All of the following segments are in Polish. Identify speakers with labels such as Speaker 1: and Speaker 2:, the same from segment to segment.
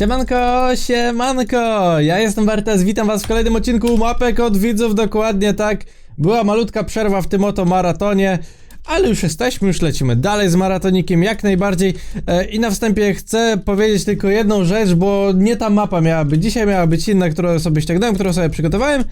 Speaker 1: Siemanko, siemanko! Ja jestem Bertes, witam was w kolejnym odcinku Mapek od widzów, dokładnie tak. Była malutka przerwa w tym oto maratonie, ale już jesteśmy, już lecimy dalej z maratonikiem, jak najbardziej. E, I na wstępie chcę powiedzieć tylko jedną rzecz, bo nie ta mapa miała być dzisiaj, miała być inna, którą sobie ściągnąłem, którą sobie przygotowałem,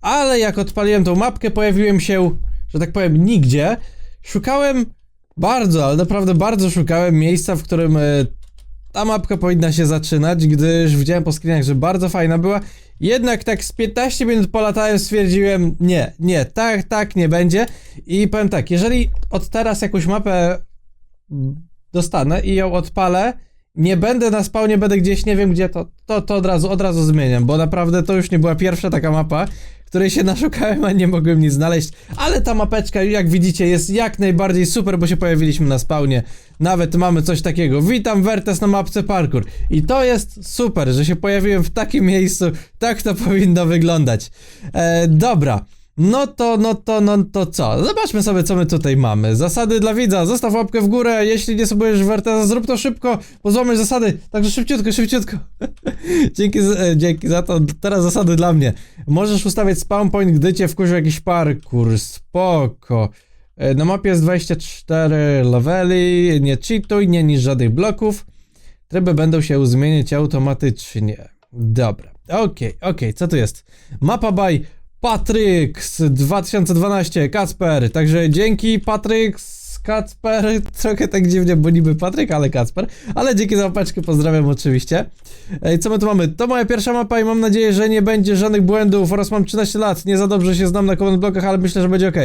Speaker 1: ale jak odpaliłem tą mapkę, pojawiłem się, że tak powiem, nigdzie. Szukałem bardzo, ale naprawdę bardzo szukałem miejsca, w którym e, ta mapka powinna się zaczynać, gdyż widziałem po screenach, że bardzo fajna była. Jednak tak z 15 minut polatałem, stwierdziłem, nie, nie, tak, tak nie będzie. I powiem tak, jeżeli od teraz jakąś mapę dostanę i ją odpalę, nie będę na spawnie, będę gdzieś, nie wiem gdzie, to, to, to od razu, od razu zmieniam, bo naprawdę to już nie była pierwsza taka mapa, której się naszukałem, a nie mogłem nic znaleźć, ale ta mapeczka, jak widzicie, jest jak najbardziej super, bo się pojawiliśmy na spawnie, nawet mamy coś takiego, witam Wertes na mapce parkour. I to jest super, że się pojawiłem w takim miejscu, tak to powinno wyglądać. E, dobra. No to, no to, no to co? Zobaczmy sobie, co my tutaj mamy. Zasady dla widza. Zostaw łapkę w górę. Jeśli nie subujesz Werteza, zrób to szybko, bo złamiesz zasady. Także szybciutko, szybciutko. dzięki, za- e, dzięki za to. Teraz zasady dla mnie. Możesz ustawiać spawn point, gdy cię wkurzył jakiś parkour. Spoko. E, Na mapie jest 24 leveli. Nie cheatuj, nie niż żadnych bloków. Tryby będą się zmieniać automatycznie. Dobra. Okej, okej, co tu jest? Mapa by Patryks 2012, Kacper. Także dzięki Patryks, Kacper. Trochę tak dziwnie, bo niby Patryk, ale Kacper. Ale dzięki za łapeczkę, pozdrawiam oczywiście. Ej, co my tu mamy? To moja pierwsza mapa i mam nadzieję, że nie będzie żadnych błędów oraz mam 13 lat. Nie za dobrze się znam na command blokach, ale myślę, że będzie ok.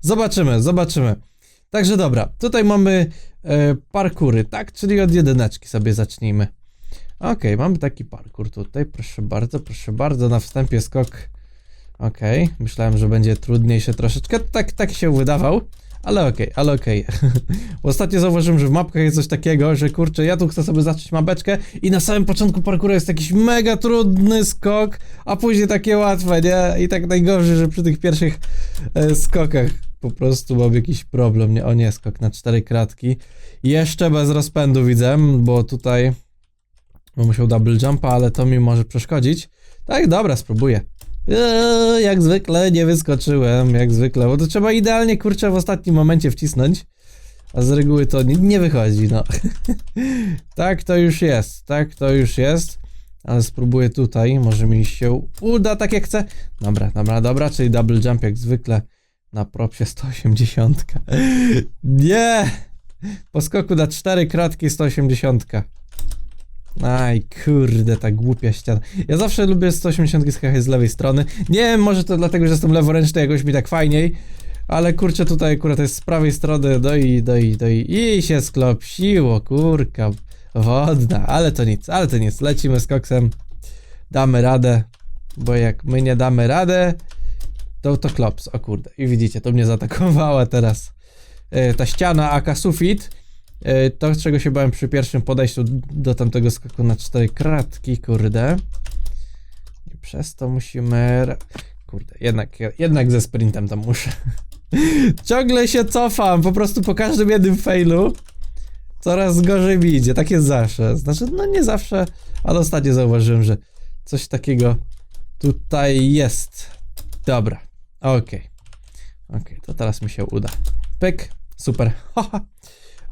Speaker 1: Zobaczymy, zobaczymy. Także dobra, tutaj mamy e, parkury, tak? Czyli od jedyneczki sobie zacznijmy. Okej, mamy taki parkour tutaj, proszę bardzo, proszę bardzo, na wstępie skok. Okej, myślałem, że będzie trudniejsze troszeczkę, tak, tak się wydawał, ale okej, ale okej. Ostatnio zauważyłem, że w mapkach jest coś takiego, że kurczę, ja tu chcę sobie zacząć mapeczkę i na samym początku parkouru jest jakiś mega trudny skok, a później takie łatwe, nie? I tak najgorzej, że przy tych pierwszych e, skokach po prostu mam jakiś problem, nie? O nie, skok na cztery kratki. Jeszcze bez rozpędu widzę, bo tutaj bym musiał double jumpa, ale to mi może przeszkodzić. Tak, dobra, spróbuję. Eee, jak zwykle nie wyskoczyłem, jak zwykle, bo to trzeba idealnie, kurczę, w ostatnim momencie wcisnąć. A z reguły to nie, nie wychodzi, no. tak to już jest, tak to już jest. Ale spróbuję tutaj, może mi się uda tak jak chcę. Dobra, dobra, dobra, czyli double jump jak zwykle na propsie 180. nie! Po skoku na 4 kratki 180. Aj, kurde, ta głupia ściana. Ja zawsze lubię 180 skakać z lewej strony. Nie wiem, może to dlatego, że jestem leworęczny, jakoś mi tak fajniej. Ale kurczę, tutaj akurat jest z prawej strony, no i, no i, no i, i się sklopsiło, kurka wodna. Ale to nic, ale to nic. Lecimy z koksem. Damy radę, bo jak my nie damy radę, to to klops. O kurde, i widzicie, to mnie zaatakowała teraz e, ta ściana, aka sufit. E, To, czego się bałem przy pierwszym podejściu do tamtego skoku na cztery kratki, kurde. I przez to musimy... Kurde, jednak, jednak ze sprintem tam muszę. Ciągle się cofam, po prostu po każdym jednym failu coraz gorzej mi idzie, tak jest zawsze. Znaczy, no nie zawsze, ale ostatnio zauważyłem, że coś takiego tutaj jest. Dobra, okej. Okej, to teraz mi się uda. Pyk, super. Haha.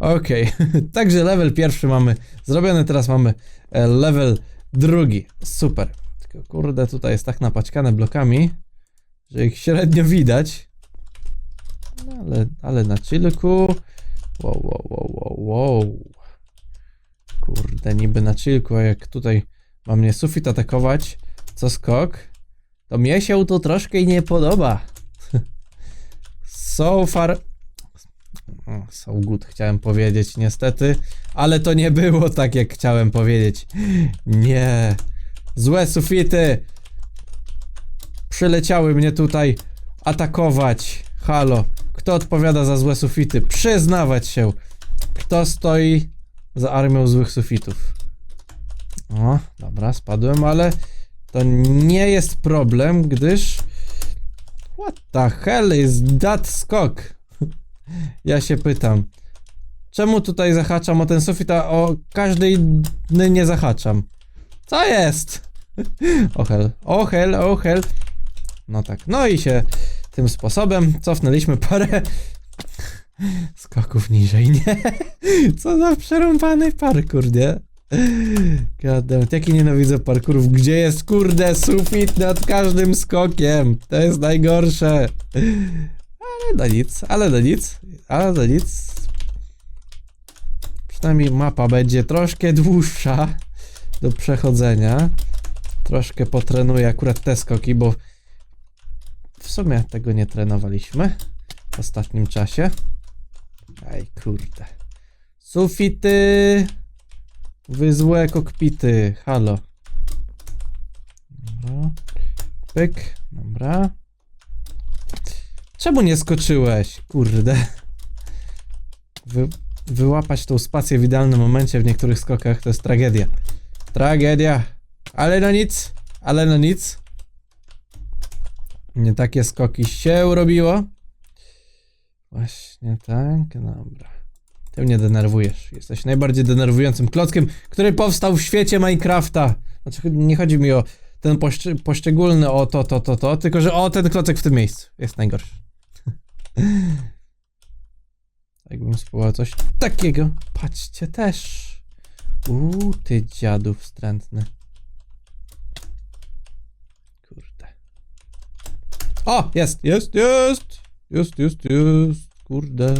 Speaker 1: Okej, także level pierwszy mamy zrobiony, teraz mamy e, level drugi. Super. Tylko kurde, tutaj jest tak napaćkane blokami, że ich średnio widać. No ale, ale na chillku. Wow, wow, wow, wow, wow. Kurde, niby na chillku, a jak tutaj ma mnie sufit atakować, co skok, to mnie się to troszkę nie podoba. So far o, So good chciałem powiedzieć, niestety, ale to nie było tak, jak chciałem powiedzieć. Nie. Złe sufity przyleciały mnie tutaj atakować. Halo, kto odpowiada za złe sufity? Przyznawać się. Kto stoi za armią złych sufitów? O, dobra, spadłem, ale to nie jest problem, gdyż... What the hell is that skok? Ja się pytam. Czemu tutaj zahaczam o ten sufit, a o każdy inny nie zahaczam? Co jest? Ochel, ochel, ochel. No tak, no i się tym sposobem cofnęliśmy parę skoków niżej, nie? Co za przerąbany parkour, nie? Goddammit, jaki nienawidzę parkurów, gdzie jest kurde sufit nad każdym skokiem, to jest najgorsze. Ale no nic, ale no nic, ale no nic. Przynajmniej mapa będzie troszkę dłuższa do przechodzenia. Troszkę potrenuję akurat te skoki, bo w sumie tego nie trenowaliśmy w ostatnim czasie. Ej, kurde. Sufity! Wy złe kokpity, halo. Dobra. Pyk, dobra. Czemu nie skoczyłeś? Kurde. Wy, wyłapać tą spację w idealnym momencie w niektórych skokach to jest tragedia. Tragedia. Ale no nic, ale no nic. Nie takie skoki się robiło. Właśnie tak, dobra. Ty mnie denerwujesz. Jesteś najbardziej denerwującym klockiem, który powstał w świecie Minecrafta. Znaczy, nie chodzi mi o ten poszczy- poszczególny, o to, to, to, to, tylko że o ten klocek w tym miejscu jest najgorszy. Jakbym spróbował coś takiego. Patrzcie też. Uuu, ty dziadu wstrętny. Kurde. O, jest, jest, jest! Jest, jest, jest. Kurde.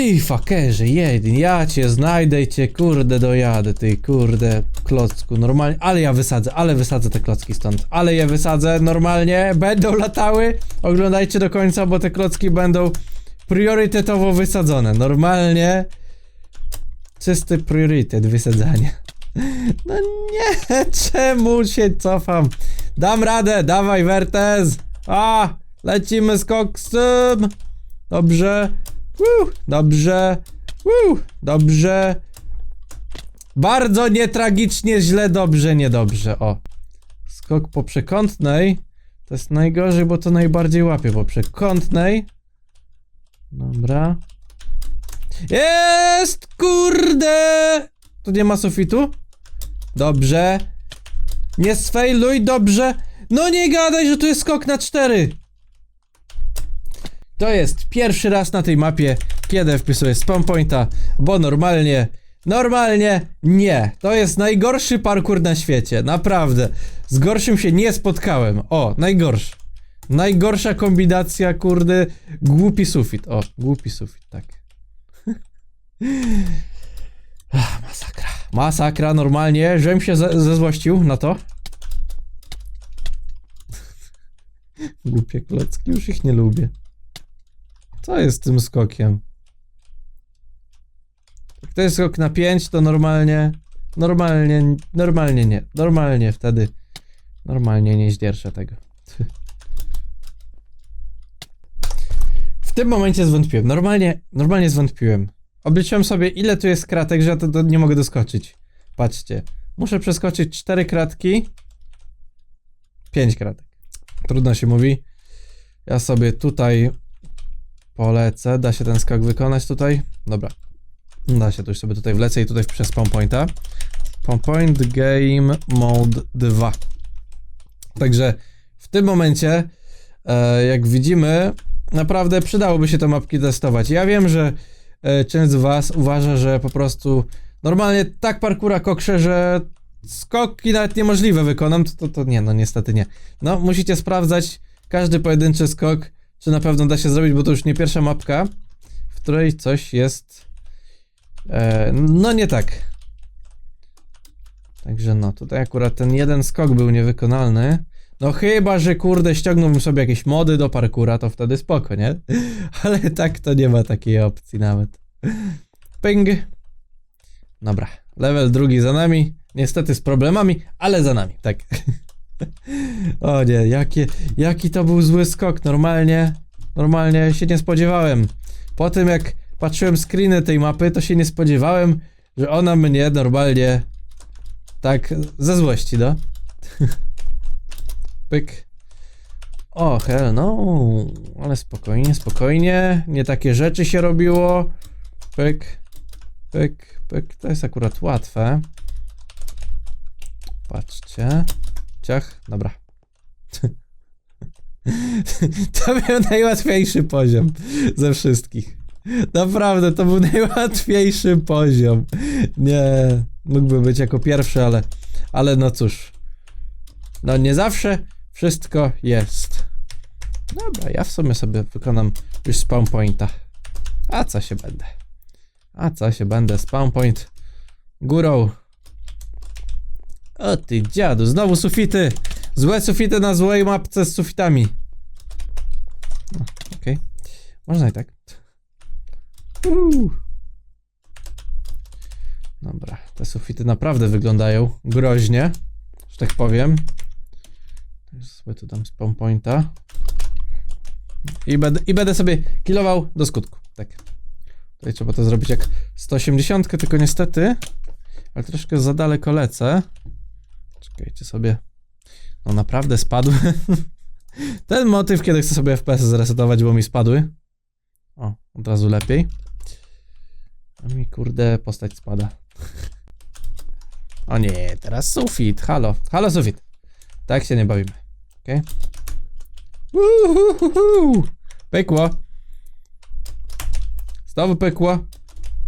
Speaker 1: Ty fakerze, jeden, ja cię znajdę i cię kurde dojadę, ty kurde klocku, normalnie, ale ja wysadzę, ale wysadzę te klocki stąd, ale je wysadzę normalnie, będą latały, oglądajcie do końca, bo te klocki będą priorytetowo wysadzone, normalnie, czysty priorytet wysadzania. No nie, czemu się cofam? Dam radę, dawaj Wertez, a, lecimy z koksem, dobrze, Woo, dobrze. Woo, dobrze. Bardzo nietragicznie, źle, dobrze, niedobrze. O. Skok po przekątnej. To jest najgorzej, bo to najbardziej łapie po przekątnej. Dobra. Jest! Kurde! Tu nie ma sufitu? Dobrze. Nie sfejluj, dobrze. No nie gadaj, że tu jest skok na cztery. To jest pierwszy raz na tej mapie, kiedy wpisuję spawn pointa, bo normalnie, normalnie nie. To jest najgorszy parkour na świecie, naprawdę. Z gorszym się nie spotkałem. O, najgorszy. Najgorsza kombinacja, kurde, głupi sufit. O, głupi sufit, tak. Ach, masakra. Masakra, normalnie, żebym się ze zezłościł na to. Głupie klocki, już ich nie lubię. Co jest tym skokiem? Jak to jest skok na 5, to normalnie. Normalnie, normalnie nie. Normalnie wtedy. Normalnie nie zdzierżę tego. W tym momencie zwątpiłem. Normalnie, normalnie zwątpiłem. Obliczyłem sobie, ile tu jest kratek, że ja to, to nie mogę doskoczyć. Patrzcie. Muszę przeskoczyć 4 kratki. 5 kratek. Trudno się mówi. Ja sobie tutaj Polecę. Da się ten skok wykonać tutaj? Dobra. Da się, to już sobie tutaj wlecę i tutaj przez spawn pointa. Game mode 2. Także w tym momencie, e, jak widzimy, naprawdę przydałoby się te mapki testować. Ja wiem, że e, część z was uważa, że po prostu normalnie tak parkura koksze, że skoki nawet niemożliwe wykonam, to, to, to nie, no niestety nie. No, musicie sprawdzać każdy pojedynczy skok, czy na pewno da się zrobić, bo to już nie pierwsza mapka, w której coś jest e, no nie tak. Także no, tutaj akurat ten jeden skok był niewykonalny. No chyba, że kurde ściągnąłbym sobie jakieś mody do parkura, to wtedy spoko, nie? Ale tak to nie ma takiej opcji nawet. Ping. Dobra, level drugi za nami. Niestety z problemami, ale za nami, tak. O nie, jakie, jaki to był zły skok, normalnie, normalnie się nie spodziewałem. Po tym jak patrzyłem screeny tej mapy, to się nie spodziewałem, że ona mnie normalnie tak ze złości, no. Pyk. O, hell no, ale spokojnie, spokojnie, nie takie rzeczy się robiło. Pyk, pyk, pyk, to jest akurat łatwe. Patrzcie. Ciach, dobra. To był najłatwiejszy poziom ze wszystkich. Naprawdę, to był najłatwiejszy poziom. Nie, mógłby być jako pierwszy, ale, ale no cóż. No nie zawsze wszystko jest. Dobra, ja w sumie sobie wykonam już spawn pointa. A co się będę? A co się będę? Spawn point górą. O ty dziadu, znowu sufity! Złe sufity na złej mapce z sufitami. No, Okej. Można i tak. Uuu. Dobra, te sufity naprawdę wyglądają groźnie, że tak powiem. Sobie tu dam spawn pointa. I będę, I będę sobie kilował do skutku. Tak. Tutaj trzeba to zrobić jak 180, tylko niestety. Ale troszkę za daleko lecę. Czekajcie sobie. No naprawdę spadły. Ten motyw, kiedy chcę sobie FPS zresetować, bo mi spadły. O, od razu lepiej. A mi kurde postać spada. O nie, teraz sufit. Halo, halo sufit. Tak się nie bawimy. Okej. Uhuhuhu. Pykło. Znowu pykło.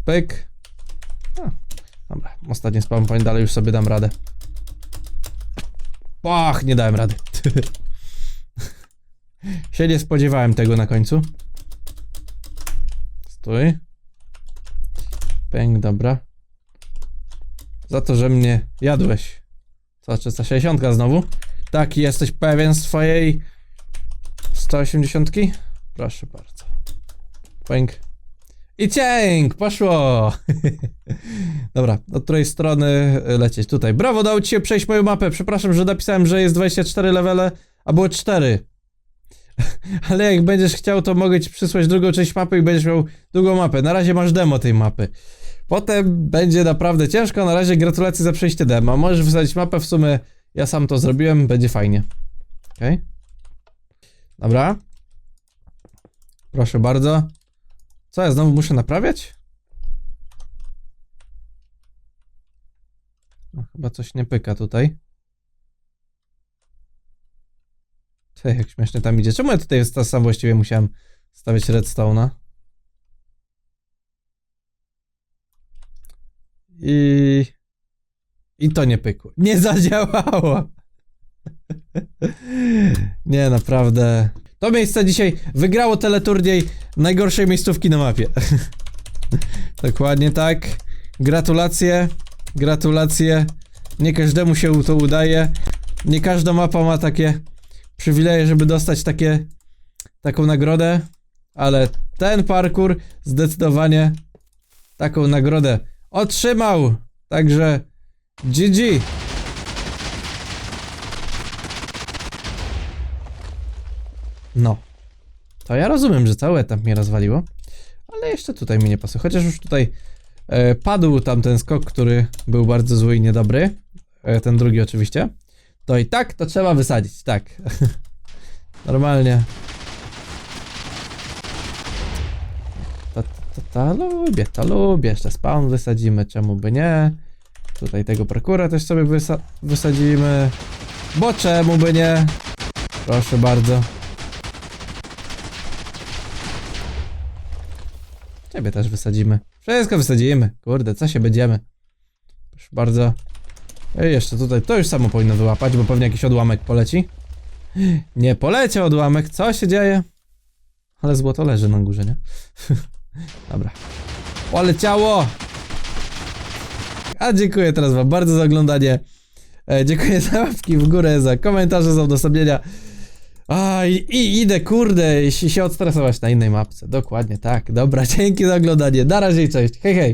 Speaker 1: Pyk. A, dobra, ostatni spawn point, dalej już sobie dam radę. Pach, nie dałem rady. się nie spodziewałem tego na końcu. Stój. Pęk, dobra. Za to, że mnie jadłeś. Co, 360 znowu? Tak, jesteś pewien swojej 180? Proszę bardzo. Pęk. I cięk! Poszło! Dobra, od której strony lecieć? Tutaj. Brawo, udało ci się przejść moją mapę. Przepraszam, że napisałem, że jest 24 levele, a było 4. Ale jak będziesz chciał, to mogę ci przysłać drugą część mapy i będziesz miał drugą mapę. Na razie masz demo tej mapy. Potem będzie naprawdę ciężko. Na razie gratulacje za przejście demo. Możesz wysadzić mapę, w sumie ja sam to zrobiłem, będzie fajnie. Okej. Dobra. Proszę bardzo. Co, ja znowu muszę naprawiać? No, chyba coś nie pyka tutaj. Ty, jak śmiesznie tam idzie. Czemu ja tutaj sam właściwie musiałem stawiać redstone'a? I... I to nie pykło. Nie zadziałało! nie, naprawdę. To miejsce dzisiaj wygrało teleturniej najgorszej miejscówki na mapie. Dokładnie tak. Gratulacje. Gratulacje. Nie każdemu się to udaje. Nie każda mapa ma takie przywileje, żeby dostać takie taką nagrodę, ale ten parkour zdecydowanie taką nagrodę otrzymał. Także GG. No. To ja rozumiem, że cały etap mnie rozwaliło, ale jeszcze tutaj mi nie pasuje. Chociaż już tutaj e, padł tamten skok, który był bardzo zły i niedobry. E, ten drugi oczywiście. To i tak to trzeba wysadzić, tak. Normalnie. To, to, to lubię, to lubię. Jeszcze spawn wysadzimy, czemu by nie. Tutaj tego parkura też sobie wysa wysadzimy. Bo czemu by nie? Proszę bardzo. Ciebie też wysadzimy. Wszystko wysadzimy. Kurde, co się będziemy? Proszę bardzo. Ej, jeszcze tutaj, to już samo powinno wyłapać, bo pewnie jakiś odłamek poleci. Nie poleciał odłamek, co się dzieje? Ale złoto leży na górze, nie? Dobra. Poleciało! A dziękuję teraz wam bardzo za oglądanie. E, dziękuję za łapki w górę, za komentarze, za udostępnienia. A, i, i idę, kurde, się, się odstresować na innej mapce. Dokładnie, tak. Dobra, dzięki za oglądanie. Na razie i cześć. Hej, hej.